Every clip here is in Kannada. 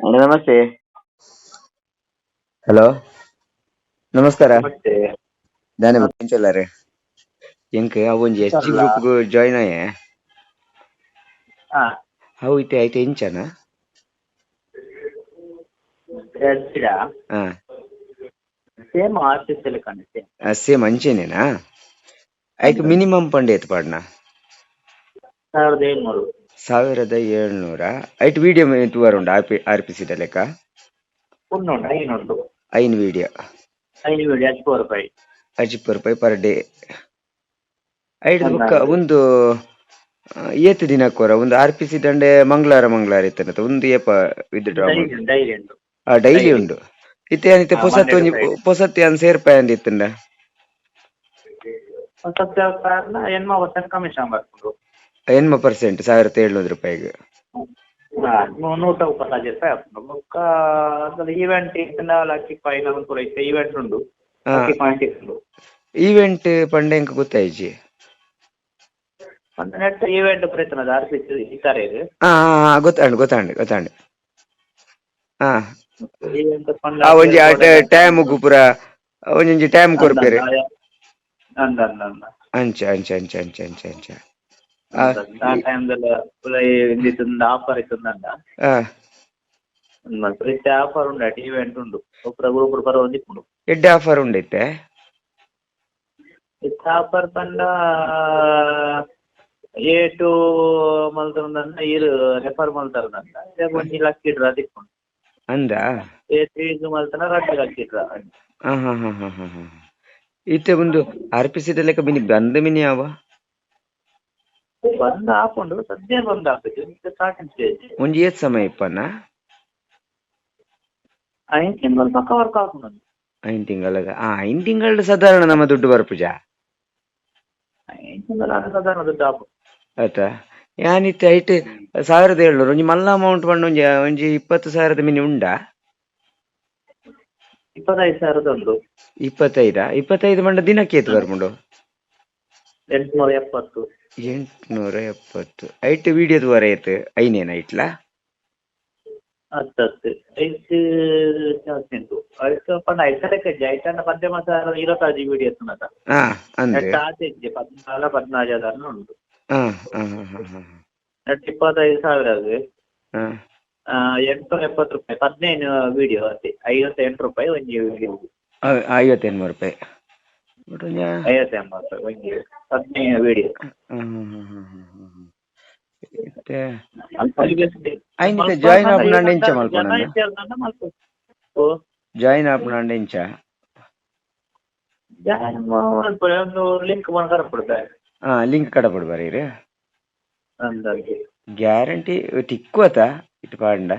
ಅಣ್ಣ ನಮಸ್ತೆ. ಹಲೋ ನಮಸ್ಕಾರ. ನಮಸ್ತೆ. ದಾನೆ ಇಂಚಲ್ಲಾರೆ ಎಂಕ್ ಅವೊಂಜಿ ಎಸ್ ಜಿ ಗ್ರೂಪ್ ಗು ಜಾಯ್ನ್ ಆಯೆ. ಹಾ. ಅವು ಇತ್ತೆ ಐತೆ ಇಂಚನ ಹೇಳ್ತೀರಾ ಹಾ. ಸೇಮ್ ಆರ್ಟಿಸ್ಟ್ ಅಲ್ಲಿ ಕಾಣುತ್ತೆ. ಸೇಮ್ ಅಂಚೆನೇನಾ? ಐಕ್ ಮಿನಿಮಮ್ ಪಂಡ್ ಏತ್ ಪಾಡ್ನ? ಸಾವಿರದ ಏಳ್ನೂರು. ಸಾವಿರದ ಏಳ್ನೂರ ಐಟ್ ವಿಡಿಯೋ ತೂವರ್ ಉಂಡು ಆರ್ ಪಿ ಆರ್ ಪಿ ಲೆಕ್ಕ? ಉಂಟು ಐನುಂಟು ಐನ್ ವಿಡಿಯೋ ಬೇಡಿ ಹತ್ತು ರೂಪಾಯಿ. ಅಜಿಪ್ಪ ರೂಪಾಯಿ ಪರ್ ಡೇ ಐಟ್ ಬುಕ್ಕ ಒಂದು ಏತ್ ದಿನಕ್ಕೋರ ಒಂದು ಆರ್ಪಿಸಿ ಪಿ ಸಿ ದಂಡೆ ಮಂಗಳವಾರ ಮಂಗಳವಾರ ಇತ್ತನತ ಒಂದು ಏಪ ವಿತ್ಡ್ರಾ ಡೈಲಿ ಉಂಟು. ಡೈಲಿ ಉಂಟು. ಡೈಲಿ ಉಂಡು ಇತ್ತೆ ಅನಿತ್ತೆ ಪೊಸತ್ತು ಒಂಜಿ Friday. ಅನ್ ಸೇರ್ಪಾಯಿ ಅಂದಿತ್ತಂಡ ಪೊಸತ್ತು ಕಾರಣ ಎನ್ಮ ಕಮಿಷನ್ ಬರ್ಕೊಂಡು ಎನ್ಮ ಪರ್ಸೆಂಟ್ ಸಾವಿರದ ಏಳ್ನೂರು ರೂಪಾಯಿಗೆ. ನೂಟ ಇಪ್ಪತ್ತೈದು ರೂಪಾಯಿ ಆಗ್ತದೆ ಬೊಕ್ಕ ಅದ್ರಲ್ಲಿ ಈವೆಂಟ್ ಇತ್ತಿನ ಲಕ್ಕಿ ಇತ್ತೆ ಈವೆಂಟ್ ಉಂಟು. ಹಾ. ಲಕ್ಕಿ ಪಾಯಿಂಟ್ ಉಂಟು ಈವೆಂಟ್ ಪಂಡ ಎಂಕ ಗೊತ್ತಾಯ್ಜಿ ಒಂದು ನೆಟ್ ಈವೆಂಟ್ ಪ್ರಯತ್ನ ಆರ್ಪಿಸಿ ಈ ತರ ಇದೆ. ಹಾ ಗೊತ್ತಾಂಡು ಗೊತ್ತಾಂಡು ಗೊತ್ತಾಂಡು. ಹಾ. ಈವೆಂಟ್ ಆ ಒಂಜಿ ಟೈಮ್ ಪೂರ ಒಂಜಿ ಟೈಮ್ ಕೊರ್ಪೆರ್ ಅಂದ ಅಂದ ಅಂದ ಅಂಚ ಅಂಚ ಅಂಚ ಅಂಚ ಅಂಚ ಅಂಚ. ಆ, ಟೈಮ್ದಲ್ಲ ಇಂದಿತ್ತೊಂದು ಆಫರ್ ಇತ್ತಂದಂಡ ಮಂತ್ರಿ ಆಫರ್ ಉಂಡ ಈವೆಂಟ್ ಉಂಡು ಒಬ್ಬರ ಗ್ರೂಪ್ ಬರ ಒಂದಿಪ್ಪುಂಡು ಎಡ್ಡೆ ಆಫರ್ ಉಂಡೈತೆ ಇತ್ತ ಆಫರ್ ಪಂಡ ಏಟು ಮಲ್ತರಂದಂಡ ಇರು ರೆಫರ್ ಮಲ್ತಾರದಂಡ ಒಂಜಿ ಲಕ್ಷ ಇಡ್ರ ದಿಕ್ಕುಂಡು ಅಂದ? ಏಟ್ ಈಗ ಮಲ್ತನ ರಡ್ಡು ಲಕ್ಷ ಇಡ್ರ ಹಾ ಹಾ ಹಾ ಹಾ ಹಾ ಇತ್ತೆ ಒಂದು ಆರ್ ಪಿ ಸಿ ಲೆಕ್ಕ ಮಿನಿ ಬಂದ ಮಿನಿ ಯಾವ? ಬಂದ್ ಹಾಕೊಂಡು ಸದ್ಯ ಬಂದ್ ಹಾಕಿದ್ವಿ ಸ್ಟಾರ್ಟಿಂಗ್ ಸ್ಟೇಜ್ ಒಂಜಿ ಏತ್ ಸಮಯ ಇಪ್ಪನ? ಐನ್ ತಿಂಗಳ ಪಕ್ಕ ವರ್ಕ್ ಹಾಕೊಂಡು ಐನ್ ತಿಂಗಳಗ ಆ ಐನ್ ತಿಂಗಳ ಸಾಧಾರಣ ನಮ್ಮ ದುಡ್ಡು ಬರ್ಪುಜ ಐನ್ ತಿಂಗಳ ಸಾಧಾರಣ ದುಡ್ಡು ಹಾಕು ಆಯ್ತಾ? ಯಾನಿತ್ತೆ ಐಟ್ ಸಾವಿರದ ಏಳ್ನೂರು ಒಂಜಿ ಮಲ್ಲ ಅಮೌಂಟ್ ಬಂದು ಒಂಜಿ ಒಂಜಿ ಇಪ್ಪತ್ತು ಸಾವಿರದ ಮಿನಿ ಉಂಡಾ? ಇಪ್ಪತ್ತೈದು ಸಾವಿರದ ಒಂದು ಇಪ್ಪತ್ತೈದ? ಇಪ್ಪತ್ತೈದು ಮಂಡ ದಿನಕ್ಕೆ ಏತು ಬರ್ಪುಂಡು ಎಂಟುನೂರ ಎಪ್ಪತ್ತು. ಎಂಟ್ನೂರ ಎಪ್ಪತ್ತು ಐಟ್ ವಿಡಿಯೋದು ವರ ಏತ್ ಐನೇನ ಐಟ್ಲ ಹತ್ತು. ಐಟ್ ಉಂಟು. ಐದು ಪಂಡ ಐದು ಲೆಕ್ಕ ಐಟನ್ನ ಮಧ್ಯಮ ಸಾವಿರ ಇರವತ್ತು ಜಿ ಬಿ ಡಿ ಎತ್ತುನತ ಹಾ ಅಂದ್ರೆ ನೆಟ್ ಆಚೆ ಇದ್ದೆ ಪದ್ನಾಲ ಪದ್ನಾಲ್ಕು ಹಜಾರ ಉಂಟು. ನೆಟ್ ಇಪ್ಪತ್ತೈದು ಸಾವಿರ ಅದು ಎಂಟ್ನೂರ ಎಪ್ಪತ್ತು ರೂಪಾಯಿ. ಹದಿನೈದು ವಿಡಿಯೋ ಅಷ್ಟೇ. ಐವತ್ತೆಂಟು ರೂಪಾಯಿ ಒಂಜಿ ವಿಡಿಯೋ ರೂಪಾಯಿ. ಹ್ಮ್. ಮತ್ತೆ ಐನಿತ ಆಪುನಾಂಡ ಎಂಚ ಮಲ್ಪೊನಂದ? ಓ. ಜಾಯಿನ್ ಆಪುನಾಂಡ ಜಾಯಿನ್ ಒಂದು ಲಿಂಕ್ ಮಾಡ್ಕೊಂಡು ಕೊಡ್ತಾರೆ. ಹಾ ಲಿಂಕ್ ಕಡ ಬರೀರಿ ಅಂದಾಗೆ ಗ್ಯಾರಂಟಿ ತಿಕ್ಕುವತ ಇಟ್ಟು ಪಾಂಡ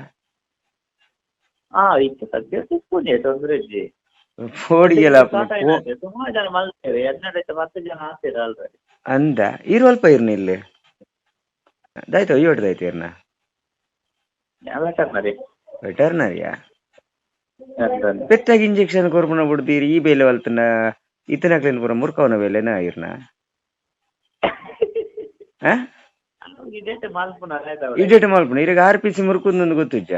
ಹಾ ಇತ್ತು. ಸದ್ಯ ಸಿಕ್ಕಿದೆ ತೊಂದ್ರೆ ಫೋಡಿಗೆಲ್ಲ ಸುಮಾರು ಜನ ಮಲ್ತೇವೆ ಹದಿನೆಂಟು ಹತ್ತು ಜನ ಆಗ್ತೀರ ಆಲ್ರೆಡಿ ಅಂದ ಇರುವಲ್ಪ ಇರ್ನ ಇಲ್ಲಿ? ದಾಯ್ತು ಅಯ್ಯೋಟ್ ದಾಯ್ತು ಇರ್ನ? ಕರ್ನರಿ ವೆಟರ್ನರಿಯಾ ಪೆತ್ತಾಗಿ ಇಂಜೆಕ್ಷನ್ ಕೊರ್ಪುನ ಬಿಡ್ತೀರಿ ಈ ಬೇಲೆ ವಲ್ತನ ಇತನಕ್ಲೇನ್ ಪುರ ಮುರ್ಕವನ ಬೇಲೆನ ಇರ್ನ? ಇಡೇಟ್ ಮಲ್ಪುನ ಈಗ ಆರ್ ಪಿ ಸಿ ಮುರ್ಕುಂದೊಂದು ಗೊತ್ತಿಜ್ಜ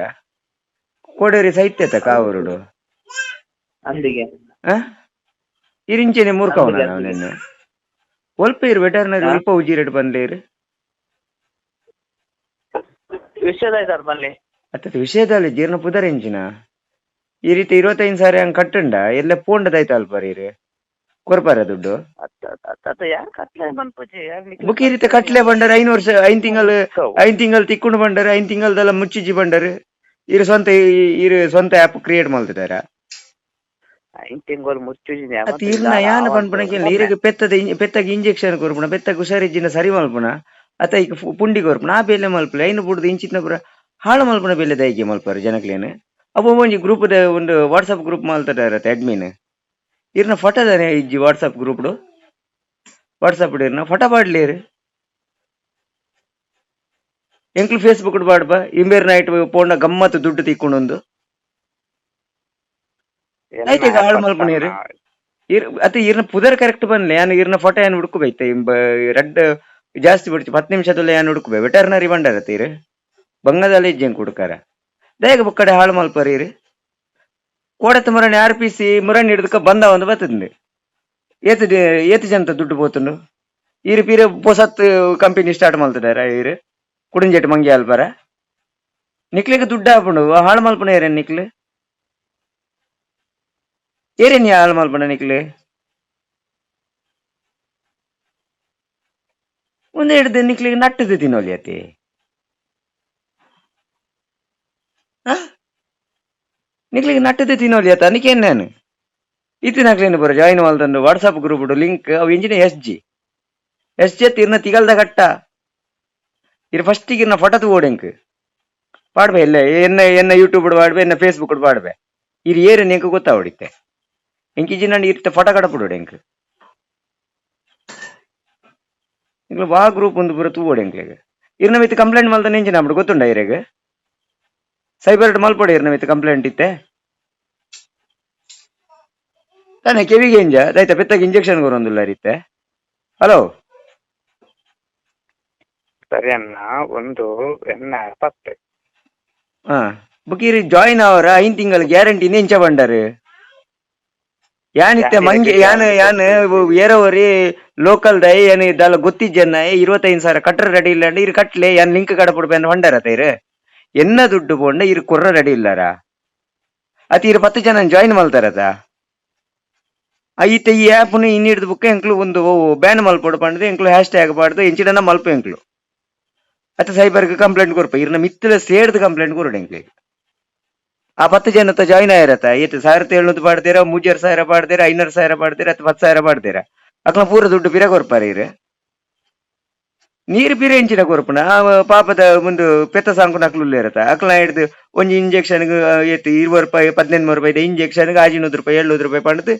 ಕೊಡೇರಿ ಸೈತ್ಯತ ಕಾವರುಡು ಅಂದಿಗೆ ಇರಿಂಚೆನೆ ಮುರ್ಕವನ ಅವನನ್ನು ಒಲ್ಪ ಇರು ವೆಟರ್ನರಿ ಒಲ್ಪ ಉಜಿ ರೇಟ್ ಬಂದೇರು ವಿಷಯದಾಯ್ತಾರ್ ಮಲ್ಲಿ ಅತ್ತ ವಿಷಯದಲ್ಲಿ ಜೀರ್ಣ ಪುದರ್ ಇಂಚಿನ? ಈ ರೀತಿ ಇರುವತ್ತೈದು ಸಾರಿ ಹಂಗ್ ಕಟ್ಟಂಡ? ಎಲ್ಲ ಪೋಂಡದಾಯ್ತ ಅಲ್ಪ ರೀ ಕೊರ್ಪಾರ ದುಡ್ಡು? ಬುಕ್ ಈ ರೀತಿ ಕಟ್ಲೆ? ಬಂಡರ್ ಐನ್ ವರ್ಷ ಐನ್ ತಿಂಗಳು ಐನ್ ತಿಂಗಳು ತಿಕ್ಕೊಂಡು ಬಂಡರ್ ಐನ್ ತಿಂಗಳದೆಲ್ಲ ಮುಚ್ಚಿಜಿ ಬಂಡರ್. ಇರು ಸ್ವಂತ ಇರ ಸ್ವಂತ ಆಪ್ ಕ್ರಿಯೇಟ್ ಮಾಡ್ತಿದಾರ? ಐದು ಮುಚ್ಚುಜಿನ ಮುಚ್ಚುಜಿನಿ ಅತ್ ಇರ್ನ ಯಾನ ಪನ್ಪಣಕ್ಕೆ ನೀರಿಗೆ ಪೆತ್ತದ ಪೆತ್ತಗ ಇಂಜೆಕ್ಷನ್ ಕೊರ್ಪುನ ಪೆತ್ತಗ ಹುಷಾರಿಜ್ಜಿನ ಸರಿ ಮಲ್ಪುಣ ಅತ್ತ ಈಗ ಪುಂಡಿ ಕೊರ್ಪುನ ಆ ಬೇಲೆ ಮಲ್ಪಲೆ ಐನು ಬುಡ್ದು ಇಂಚಿತ್ನ ಪುರ ಹಾಳು ಮಲ್ಪುಣ ಬೇಲೆ ದೈಗೆ ಮಲ್ಪಾರ ಜನಕ್ಲೇನು? ಅಪ್ಪ ಒಂಜಿ ಗ್ರೂಪ್ ಒಂದು ವಾಟ್ಸಪ್ ಗ್ರೂಪ್ ಮಲ್ತದಾರ ಅಡ್ಮಿನ್. ಇರ್ನ ಫೋಟೋದಾನೆ ಇಜ್ಜಿ ವಾಟ್ಸಪ್ ಗ್ರೂಪ್ಡು? ವಾಟ್ಸಪ್ ಇರ್ನ ಫೋಟೋ ಪಾಡ್ಲೇರು? ಎಂಕ್ಲು ಫೇಸ್ಬುಕ್ ಬಾಡ್ಬಾ ಇಂಬೇರ್ ನೈಟ್ ಪೋಂಡ ಗಮ್ಮತ್ ದುಡ್ಡು ತಿಕ್ಕೊಂಡೊಂದು? ಐತೆ ಈಗ ಹಾಳು ಇರ್. ಅತ್ತೆ ಇರ್ನ ಪುದರ್ ಕರೆಕ್ಟ್ ಬಂದ್ಲೆ ಯಾನ್ ಇರ್ನ ಫೋಟೋ ಏನ್ ಹುಡುಕುಬೈತೆ ರೆಡ್ ಜಾಸ್ತಿ ಬಿಡ್ತು ಹತ್ತು ನಿಮಿಷದಲ್ಲಿ ಏನ್ ಹುಡುಕುಬೆ? ವೆಟರ್ನರಿ ಬಂಡಾರ ತೀರ್ ಬಂಗದಲ್ಲಿ ಇಜ್ಜೆ ಹುಡುಕಾರ ಬೇಗ ಬುಕ್ಕಡೆ ಹಾಳು ಮಲ್ಪರೀರಿ ಕೋಡತ್ತ ಮುರಣಿ ಆರ್ಪಿಸಿ ಮುರಣಿ ಹಿಡಿದಕ್ಕ ಬಂದ ಒಂದು ಬರ್ತದೆ ಏತು ಏತು ಜನ ದುಡ್ಡು ಪೋತುಂಡು ಈರು ಪೀರೆ ಪೊಸತ್ ಕಂಪನಿ ಸ್ಟಾರ್ಟ್ ಮಾಡ್ತಿದಾರ ಈರು ಕುಡಿಂಜೆಟ್ ಮಂಗಿ ಅಲ್ಬಾರ ನಿಕ್ಲಿಗೆ ದುಡ್ಡು ಹಾಕೊಂಡು ಹಾಳು ಮಲ್ಪನ ಏರೇನು ನಿಕ್ಲಿ. ನೀ ಹಾಳು ಮಲ್ಪನ ನಿಕ್ಲು ಒಂದು ಹಿಡ್ದು ನಿಕ್ಲಿಗೆ ನಟ್ಟದು ತಿನ್ನೋಲಿ ಅತಿ. ನಿಕ್ಲಿಗೆ ನಟ್ಟದು ತಿನ್ನೋಲಿ ಅತ್ತ ಅದಕ್ಕೇನು ನಾನು? ಇತ್ತಿನಾಕ್ಲೇನು ಬರೋ ಜಾಯಿನ್ ಮಾಲ್ದಂದು ವಾಟ್ಸಪ್ ಗ್ರೂಪ್ ಲಿಂಕ್ ಅವು engineer S G S G ಇರ್ನ ತಿಗಲ್ದ ಕಟ್ಟ ಇರ್ ಫಸ್ಟ್ ಇರ್ನ ಫೋಟೋ ತಗೋಡೆಂಕ್ ಪಾಡ್ಬೆ ಇಲ್ಲ ಎನ್ನ ಎನ್ನ ಯೂಟ್ಯೂಬ್ ಪಾಡ್ಬೆ, ಎನ್ನ ಫೇಸ್ಬುಕ್ ಪಾಡ್ಬೆ. ಇರ್ ಏರು ನಿಂಗೆ ಗೊತ್ತಾ ಹೊಡಿತೆ ಎಂಕಿ ಜಿನ ಇರ್ತ ఇంక ఇంక గ్రూప్ ಬಾ ಗ್ರೂಪ್ ಒಂದು ಪೂರ ತೂಗೋಡು ಎಂಕ್ಲೆಗ್ ಇರ್ನ ಮಿತ್ ಕಂಪ್ಲೇಂಟ್ ಮಲ್ತ ನೆಂಚಿನ ಬಿಡು ಗೊತ್ತುಂಡ ಇರೆಗ್ ಸೈಬರ್ ಮಲ್ಪೊಡೆ ಇರ್ನ ಮಿತ್ ಕಂಪ್ಲೇಂಟ್ ಇತ್ತೆ? ತಾನೆ ಕೆವಿಗೆ ಇಂಜ ದೈತ ಪೆತ್ತಗೆ ಇಂಜೆಕ್ಷನ್ ಕೊರೊಂದುಲ್ಲ ಇತ್ತೆ. ಹಲೋ ಸರಿ ಅಣ್ಣ ಒಂದು ಎನ್ನ ಪತ್ತೆ ಹಾ ಬುಕಿರಿ ಜಾಯಿನ್ ಅವರ ಐನ್ ತಿಂಗಳ ಗ್ಯಾರಂಟಿ ನೆಂಚ ಬಂಡಾರು? ಏನಿತ್ತೆ ಮಂಗೆ ಯಾನ್ ಯಾನ್ ಏರೋವರಿ ಲೋಕಲ್ ದೈ ಏನ್ ಇದಲ್ಲ ಗೊತ್ತಿಜ್ಜನ್ನ ಇರುವತ್ತೈದು ಸಾವಿರ ಕಟ್ಟರ ರೆಡಿ ಇಲ್ಲ ಇರ್ ಕಟ್ಲೆ ಏನ್ ಲಿಂಕ್ ಕಡಪಡ್ಬೇನ್ ಹೊಂಡರ ತೈರು ಎನ್ನ ದುಡ್ಡು ಪೋಂಡ ಇರ್ ಕೊರ ರೆಡಿ ಇಲ್ಲಾರ? ಅತಿ ಇರ್ ಪತ್ತು ಜನ ಜಾಯಿನ್ ಮಲ್ತಾರದ ಐತೆ ಈ ಆಪ್ ಆ್ಯಪ್ನು ಇನ್ನಿಡ್ದು ಬುಕ್ಕ ಎಂಕ್ಲು ಒಂದು ಬ್ಯಾನ್ ಮಲ್ಪಡು ಪಂಡ್ದು ಎಂಕ್ಲು ಹ್ಯಾಶ್ ಟ್ಯಾಗ್ ಪಾಡ್ದು ಎಂಚಿಡನ ಮಲ್ಪ ಎಂಕ್ಲು ಅತ ಸೈಬರ್ಗೆ ಕಂಪ್ಲೇಂಟ್ ಕೊರ್ಪ ಇರ್ನ ಮಿತ್ತಲ ಸೇರ್ದು ಕಂಪ್ಲೇಂಟ್ ಕೊರಡು ಎಂಕ್ಲಿಗೆ ಆ ಪತ್ತು ಜನ ಜಾಯಿನ್ ಆಗಿರತ್ತ. ಏತ್ ಸಾವಿರದ ಏಳ್ನೂರು ಮಾಡ್ತೀರ ಮೂಜರ್ ಸಾವಿರ ಮಾಡ್ತೀರ ಐನೂರು ಸಾವಿರ ಮಾಡ್ತೀರ ಅಥವಾ ಹತ್ತು ಸಾವಿರ ಮಾಡ್ತೀರ ಅಕ್ಲ ಪೂರ ದುಡ್ಡು ಬಿರ ಕೊರ್ಪಾರ ಇರು ನೀರು ಪಿರ ಎಂಚಿನ ಕೊರ್ಪುನ ಆ ಪಾಪದ ಒಂದು ಪೆತ್ತ ಸಾಂಕು ನಕ್ಲು ಇರತ್ತ. ಅಕ್ಲ ಹಿಡ್ದು ಒಂದು ಇಂಜೆಕ್ಷನ್ ಏತ್ ಇರುವ ರೂಪಾಯಿ ಪದಿನೆಂಟು ರೂಪಾಯಿ ಇಂಜೆಕ್ಷನ್ ಆಜಿನೂರು ರೂಪಾಯಿ, ಏಳ್ನೂರು ರೂಪಾಯಿ ಪಡೆದು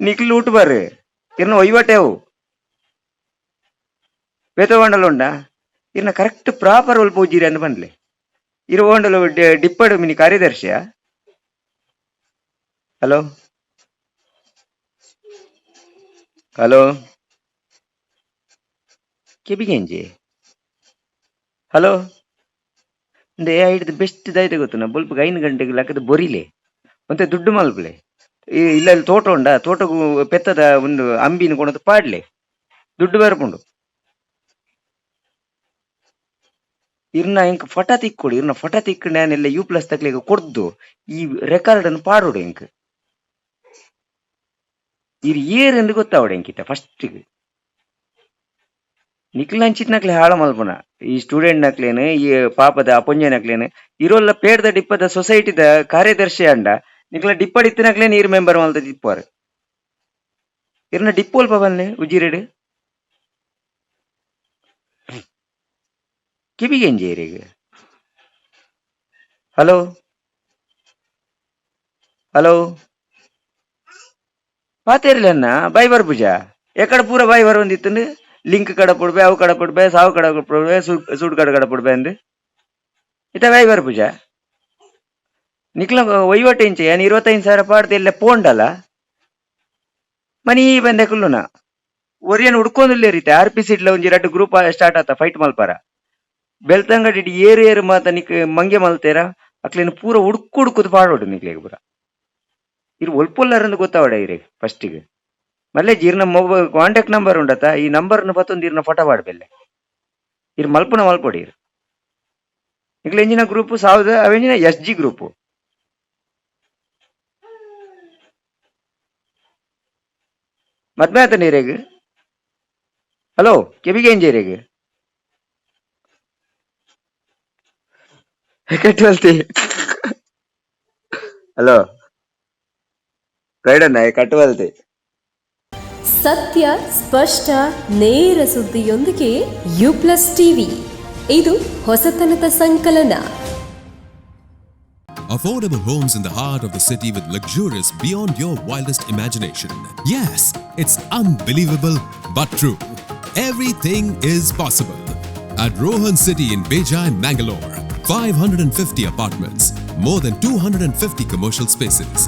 ನಿಕ್ಲು ಊಟ ಬರ್ರಿ. ಇರ್ನ ಒಯ್ವಟೆವು ಬೇತಗೊಂಡಲ್ಲ ಉಂಡ ಇರ್ನ ಕರೆಕ್ಟ್ ಪ್ರಾಪರ್ ಒಲ್ಪ ಉಜ್ಜಿರಿ ಅಂತ ಬಂದ್ಲೆ. ಇರುವಂಡಲು ಡಿಪ್ಪಡು ಮಿನಿ ಕಾರ್ಯದರ್ಶಿಯ? ಹಲೋ ಹಲೋ ಕೆಬಿಗೆಂಜಿ ಹಲೋ ಒಂದು ಏ ಹಿಡಿದು ಬೆಸ್ಟ್ ದಾಯ್ತು ಗೊತ್ತು ನಾ ಬೊಲ್ಪ ಐದು ಗಂಟೆಗೆ ಲೆಕ್ಕದ ಬೊರಿಲೆ ಮತ್ತೆ ದುಡ್ಡು ಮಲ್ಪಲೆ ಇಲ್ಲ ತೋಟ ಉಂಡ ತೋಟಗೂ ಪೆತ್ತದ ಒಂದು ಅಂಬಿನ ಕೊಣದು ಪಾಡ್ಲೆ ದುಡ್ಡು ಬರ್ಪುಂಡು ಇರ್ನ ಇಂಕ್ ಫಟ ತಿಕ್ಕೊಡು ಇರ್ನ ಫಟ ತಿಕ್ಕ ನಾನೆಲ್ಲ ಯು ಪ್ಲಸ್ ತಕ್ಲಿಗೆ ಕೊಡ್ದು ಈ ರೆಕಾರ್ಡ್ ಅನ್ನು ಪಾಡೋಡು ಇರ್ ಏರ್ ಎಂದು ಗೊತ್ತಾವಡೆ ಫಸ್ಟ್ ಹಂಚಿತ್ ನಕ್ಲೆ ಹಾಳ ಮಲ್ಪನ. ಈ ಸ್ಟೂಡೆಂಟ್ ನಕ್ಲೇನು, ಈ ಪಾಪದ ಅಪುಂಜೆ ನಕ್ಲೇನು, ಇರೋಲ್ಲ ಪೇಡ್ದ ಡಿಪ್ಪದ ಸೊಸೈಟಿದ ಕಾರ್ಯದರ್ಶಿ ಅಂಡ. ನಿಕ್ಲ ಡಿಪ್ಪ ಡಿತ್ತಿನಕ್ಲೆ ಇರ್ ಮೆಂಬರ್ ಮಲ್ತ ದಿಪ್ಪಾರು ಇರ್ನ ಡಿಪ್ಪೋಲ್ ಬನ್ನೆ ಉಜಿರೆಡು? ಕಿವಿಗೆ ಎಂಜೇರಿಗೆ ಹಲೋ? ಹಲೋ? ಪಾತೇರ್ಲನ್ನ ಅನ್ನ ಬೈಬರ್ ಪೂಜಾ ಎಕಡ ಪೂರ ಬೈಬರ್ ಬರ್ ಒಂದಿತ್ತು ಲಿಂಕ್ ಕಡ ಪುಡ್ಬೆ, ಅವು ಕಡ ಪುಡ್ಬೆ, ಸಾವು ಕಡೆ ಪುಡ್ಬೆ, ಸೂಡ್ ಕಡ ಕಡ ಪುಡ್ಬೆ ಅಂದ್ರೆ ಇತ ಬಾಯ್ ಪೂಜ ನಿಕ್ಲ ಒಯ್ಯೋಟೆ ಇಂಚ, ಏನ್ ಇರುವತ್ತೈದು ಸಾವಿರ ಪಾಡ್ದು ಎಲ್ಲ ಪೋಂಡಲ್ಲ ಮನಿ ಬಂದೆ ಕುಲ್ಲುನ. ಒರಿಯನ್ ಹುಡ್ಕೊಂಡಿಲ್ಲ ರೀತಿ, ಆರ್ ಪಿ ಸಿಡ್ಲ ಒಂಜಿ ಎರಡು ಗ್ರೂಪ್ ಸ್ಟಾರ್ಟ್ ಆತ ಫೈಟ್ ಮಲ್ಪಾರ. ಬೆಳ್ತಂಗಡಿ ಏರು ಏರು ಮಾತ ನಿಕ್, ಮಂಗೆ ಮಲ್ತೇರ, ಅಕ್ಲಿನ ಪೂರ ಹುಡ್ಕು ಹುಡ್ಕುದು ಪಾಡೋಡು ನಿಕ್ಲಿಗೆ ಪೂರ. ಇರು ಒಲ್ಪೊಲ್ಲರಂದು ಗೊತ್ತಾವಡ ಇರಿ ಫಸ್ಟಿಗೆ ಮಲ್ಲೆ ಜೀರ್ಣ ಮೊಬೈಲ್ ಕಾಂಟ್ಯಾಕ್ಟ್ ನಂಬರ್ ಉಂಡತ ಈ ನಂಬರ್ ಬತ್ತೊಂದು ಇರ್ನ ಫೋಟೋ ಮಾಡ್ಬೇಲೆ. ಇರ್ ಮಲ್ಪನ ಮಲ್ಪೊಡಿ ಇರ್ ನಿಕ್ಲ ಎಂಜಿನ ಗ್ರೂಪ್ ಸಾವಿರದ ಅವೆಂಜಿನ ಎಸ್ ಜಿ ಗ್ರೂಪ್ ಮದ್ಮೆ ಆತ ನೀರೇಗ? ಹಲೋ ಕೆಬಿಗೆ ಎಂಜೇರೇಗ ಕಟ್ಟಿ ಹಲೋ. ಗೈಡನ್ನ ಕಟ್ಟುವಲ್ತಿ ಸತ್ಯ ಸ್ಪಷ್ಟ ನೇರ ಸುದ್ದಿಯೊಂದಿಗೆ ಯು ಪ್ಲಸ್ ಟಿವಿ ಇದು ಹೊಸತನದ ಸಂಕಲನ Affordable homes in the heart of the city with luxurious beyond your wildest imagination. Yes, it's unbelievable but true. Everything is possible. At Rohan City in Beja in Mangalore, 550 apartments, more than 250 commercial spaces,